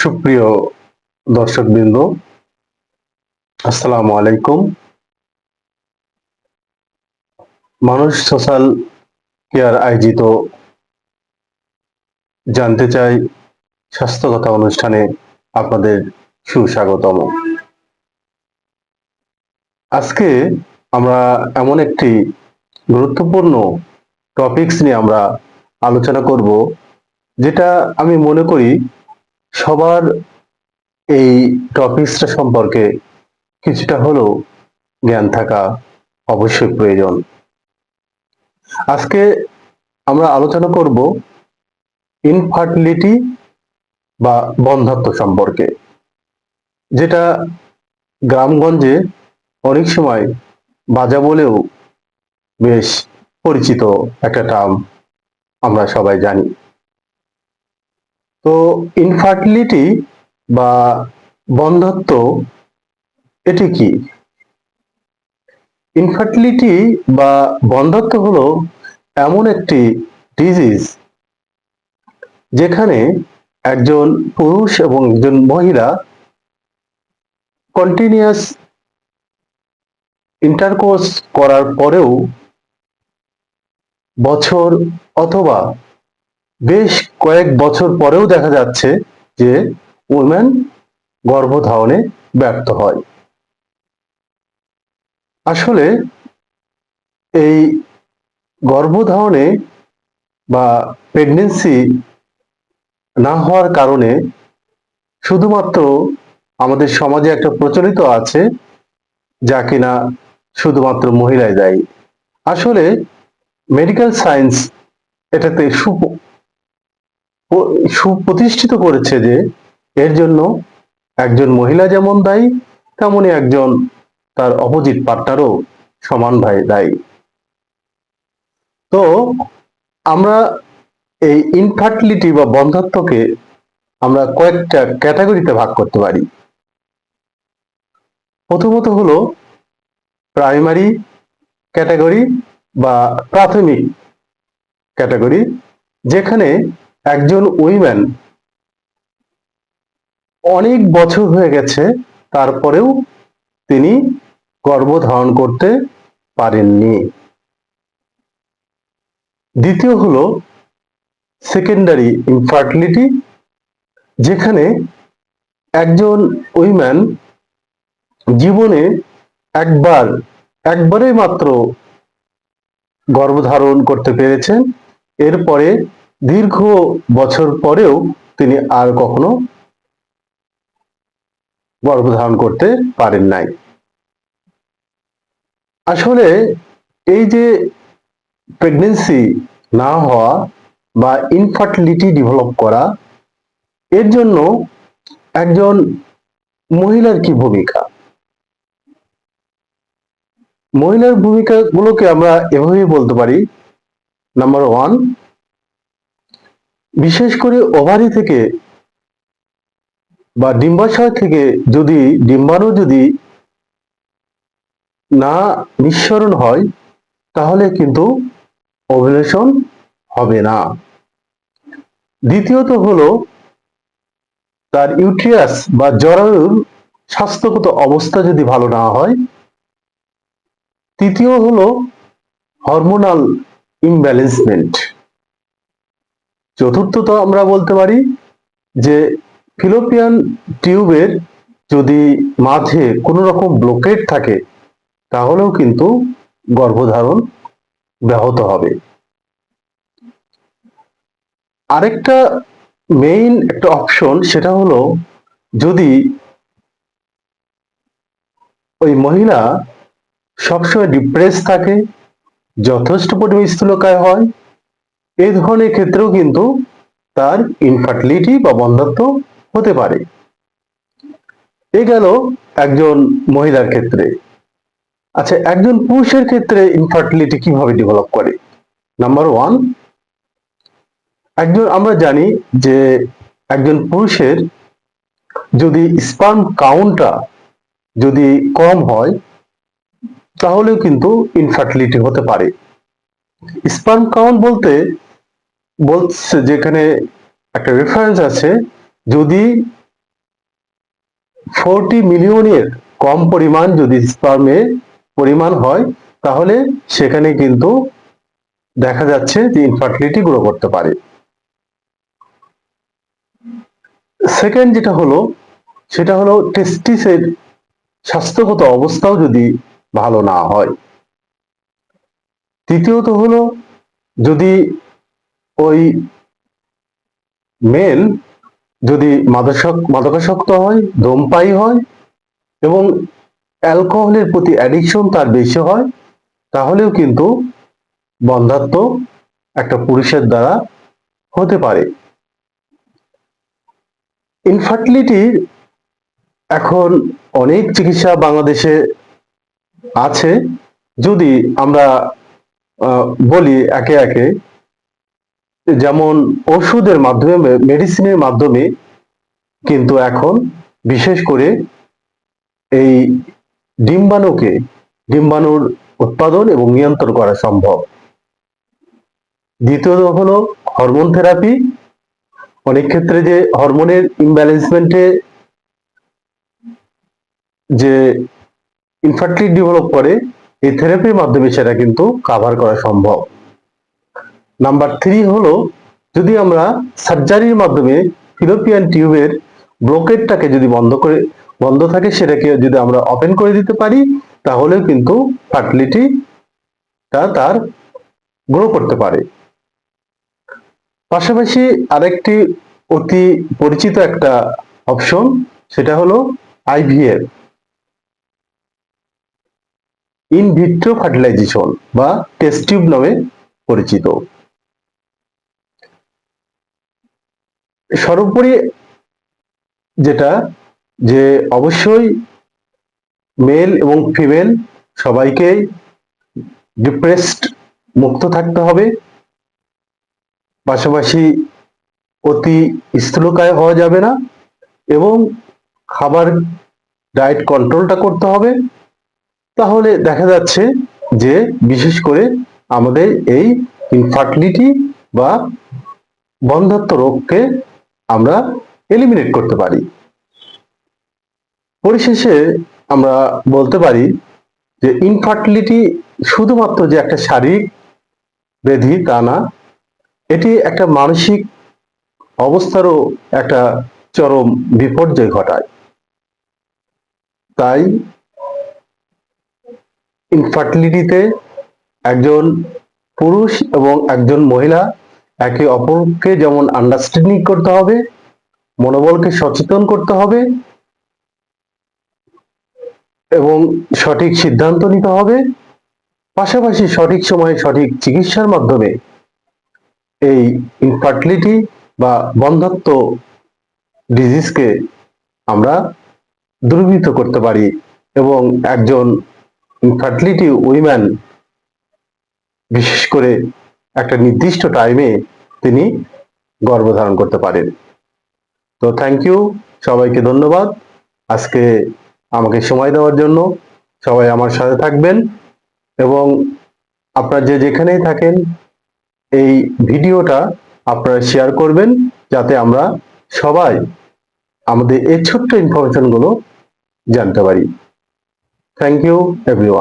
সুপ্রিয় দর্শকবৃন্দ, আসসালামু আলাইকুম। মানুষ সোশ্যাল কেয়ার আয়োজিত জানতে চাই স্বাস্থ্যগত অনুষ্ঠানে আপনাদের সুস্বাগতম। আজকে আমরা এমন একটি গুরুত্বপূর্ণ টপিকস নিয়ে আমরা আলোচনা করব, যেটা আমি মনে করি সবার এই টপিকসটা সম্পর্কে কিছুটা হলেও জ্ঞান থাকা অবশ্যই প্রয়োজন। আজকে আমরা আলোচনা করব ইনফার্টিলিটি বা বন্ধাত্ব সম্পর্কে, যেটা গ্রামগঞ্জে অনেক সময় বাজা বলেও বেশ পরিচিত একটা টার্ম আমরা সবাই জানি। তো ইনফার্টিলিটি বা বন্ধত্ব, এটি কি? ইনফার্টিলিটি বা বন্ধত্ব হলো এমন একটি ডিজিজ যেখানে একজন পুরুষ এবং একজন মহিলা কন্টিনিউয়াস ইন্টারকোর্স করার পরেও বছর অথবা বেশ কয়েক বছর পরেও দেখা যাচ্ছে যে উমেন গর্ভধারণে ব্যর্থ হয়। আসলে এই গর্ভধারণে বা প্রেগনেন্সি না হওয়ার কারণে শুধুমাত্র আমাদের সমাজে একটা প্রচলিত আছে যা কিনা শুধুমাত্র মহিলাই দায়ী। আসলে মেডিকেল সায়েন্স এটাতে সুপ্রতিষ্ঠিত করেছে যে এর জন্য একজন মহিলা যেমন দায়ী, তেমনি একজন তার অপোজিট পার্টনারও সমান ভাই দায়ী। তো আমরা এই ইনফার্টিলিটি বা বন্ধাত্বকে আমরা কয়েকটা ক্যাটাগরিতে ভাগ করতে পারি। প্রথমত হলো প্রাইমারি ক্যাটাগরি বা প্রাথমিক ক্যাটাগরি, যেখানে একজন উইম্যান অনেক বছর হয়ে গেছে, তারপরেও তিনি গর্ভধারণ করতে পারেননি। দ্বিতীয় হলো সেকেন্ডারি ইনফার্টিলিটি যেখানে একজন উইম্যান জীবনে একবার একবারে মাত্র গর্ভধারণ করতে পেরেছেন, এরপরে দীর্ঘ বছর পরেও তিনি আর কখনো গর্ভধারণ করতে পারেন নাই। আসলে এই যে প্রেগনেন্সি না হওয়া বা ইনফার্টিলিটি ডেভেলপ করা, এর জন্য একজন মহিলার কি ভূমিকা? মহিলার ভূমিকা গুলোকে আমরা এভাবেই বলতে পারি নাম্বার ওয়ান বিশেষ করে ওভারি থেকে বা ডিম্বাশয় থেকে যদি ডিম্বাণু যদি না নিঃসরণ হয়, তাহলে কিন্তু ওভুলেশন হবে না। দ্বিতীয়ত হলো তার ইউট্রিয়াস বা জরায়ুর স্বাস্থ্যগত অবস্থা যদি ভালো না হয়, তৃতীয় হলো হরমোনাল ইমব্যালেন্সমেন্ট। চতুর্থত আমরা বলতে পারি যে ফিলোপিয়ান টিউবের যদি মাঝে কোনো রকম ব্লকেট থাকে, তাহলেও কিন্তু গর্ভধারণ ব্যাহত হবে। আরেকটা মেইন একটা অপশন সেটা হলো যদি ওই মহিলা সবসময় ডিপ্রেস থাকে, যথেষ্ট পরিমাণ স্থূলকায় হয় এই ধরনের ক্ষেত্রেও কিন্তু তার ইনফার্টিলিটি বা বন্ধাত্ব হতে পারে। এ গেল একজন মহিলার ক্ষেত্রে। আচ্ছা একজন পুরুষের ক্ষেত্রে ইনফার্টিলিটি কীভাবে ডেভেলপ করে? নাম্বার ওয়ান একজন, আমরা জানি যে একজন পুরুষের যদি স্পার্ম কাউন্টটা যদি কম হয়, তাহলেও কিন্তু ইনফার্টিলিটি হতে পারে। স্পার্ম কাউন্ট বলতে বলছে যেখানে একটা রেফারেন্স আছে, যদি ফোরটি মিলিয়নের কম পরিমাণ যদি স্পার্মের পরিমাণ হয়, তাহলে সেখানে কিন্তু দেখা যাচ্ছে যে ইনফার্টিলিটি গ্রো করতে পারে। সেকেন্ড যেটা হলো, সেটা হলো টেস্টিসের স্বাস্থ্যগত অবস্থাও যদি ভালো না হয়। তৃতীয়ত হলো, যদি ওই মেল যদি মাদক মাদকাসক্ত হয় ধূমপাই হয় এবং অ্যালকোহলের প্রতি অ্যাডিকশন তার বেশি হয়, তাহলেও কিন্তু বন্ধাত্ম একটা পুরুষের দ্বারা হতে পারে। ইনফার্টিলিটির এখন অনেক চিকিৎসা বাংলাদেশে আছে। যদি আমরা বলি একে একে যেমন ওষুধের মাধ্যমে মেডিসিনের মাধ্যমে কিন্তু এখন বিশেষ করে এই ডিম্বাণুকে, ডিম্বাণুর উৎপাদন এবং নিয়ন্ত্রণ করা সম্ভব। দ্বিতীয়ত হলো হরমোন থেরাপি অনেক ক্ষেত্রে যে হরমোনের ইমব্যালেন্সমেন্টে যে ইনফার্টিলিটি ডেভেলপ করে, এই থেরাপির মাধ্যমে সেটা কিন্তু কাভার করা সম্ভব। নাম্বার থ্রি হলো, যদি আমরা সার্জারির মাধ্যমে ফিলোপিয়ান টিউবের ব্লকেটটাকে যদি বন্ধ করে, বন্ধ থাকে, সেটাকে যদি আমরা ওপেন করে দিতে পারি তাহলেও কিন্তু ফার্টিলিটিটা তার গ্রো করতে পারে। পাশাপাশি আরেকটি অতি পরিচিত একটা অপশন সেটা হলো আইভিএফ ইন ভিট্রো ফার্টিলাইজেশন বা টেস্ট টিউব নামে পরিচিত। সর্বোপরি যেটা যে অবশ্যই মেল এবং ফিমেল সবাইকে ডিপ্রেসড মুক্ত থাকতে হবে। পাশাপাশি অতি স্থূলকায় হওয়া যাবে না এবং খাবার ডায়েট কন্ট্রোলটা করতে হবে। তাহলে দেখা যাচ্ছে যে বিশেষ করে আমাদের এই ইনফার্টিলিটি বা বন্ধাত্ম রোগকে আমরা এলিমিনেট করতে পারি। পরিশেষে আমরা বলতে পারি যে ইনফার্টিলিটি শুধুমাত্র যে একটা শারীরিক ব্যাধি তা না, এটি একটা মানসিক অবস্থারও একটা চরম বিপর্যয় ঘটায়। তাই ইনফার্টিলিটিতে একজন পুরুষ এবং একজন মহিলা একে অপরকে যেমন আন্ডারস্ট্যান্ডিং করতে হবে, মনোবলকে সচেতন করতে হবে, এবং সঠিক সিদ্ধান্ত নিতে হবে, পাশাপাশি সঠিক সময়ে সঠিক চিকিৎসার মাধ্যমে এই ইনফার্টিলিটি বা বন্ধত্ব ডিজিজকে আমরা দূরীভূত করতে পারি এবং একজন ইনফার্টিলিটি উইম্যান বিশেষ করে একটা নির্দিষ্ট টাইমে তিনি গর্ভধারণ করতে পারেন। তো থ্যাংক ইউ সবাইকে ধন্যবাদ। আজকে আমাকে সময় দেওয়ার জন্য সবাই আমার সাথে থাকবেন এবং আপনারা যে যেখানেই থাকেন, এই ভিডিওটা আপনারা শেয়ার করবেন যাতে আমরা সবাই আমাদের এই ছোট্ট ইনফরমেশনগুলো জানতে পারি। Thank you everyone